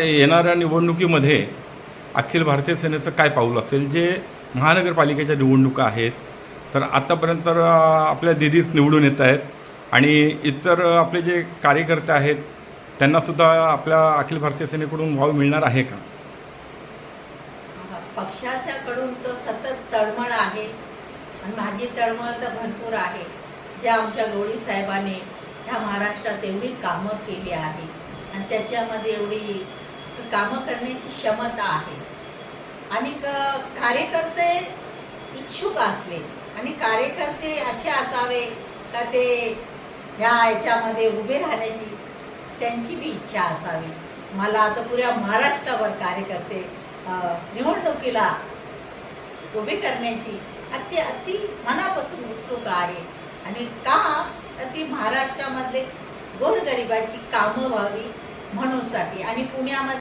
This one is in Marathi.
येणाऱ्या निवडणुकीमध्ये अखिल भारतीय सेनेचं काय पाऊल असेल? जे महानगरपालिकेच्या निवडणुका आहेत तर आत्तापर्यंत आपल्या दिदीच निवडून येत आहेत आणि इतर आपले जे कार्यकर्ते आहेत त्यांनासुद्धा आपल्या अखिल भारतीय सेनेकडून वाव मिळणार आहे का? पक्षाच्या कडून तर सतत तळमळ आहे आणि माझी तळमळ तर भरपूर आहे. जे आमच्या गोळी साहेबाने ह्या महाराष्ट्रात एवढी कामं केली आहे आणि त्याच्यामध्ये एवढी कामं करण्याची क्षमता आहे. आणि कार्यकर्ते इच्छुक असले आणि कार्यकर्ते असे असावे का ते ह्या याच्यामध्ये उभे राहण्याची त्यांची बी इच्छा असावी. मला आता पुऱ्या महाराष्ट्रावर कार्यकर्ते अं, निवडणुकीला उभे करण्याची अति अति मनापासून उत्सुक आहे. आणि का? तर ती महाराष्ट्रामधले गोरगरिबाची कामं व्हावी म्हणूनसाठी. आणि पुण्यामध्ये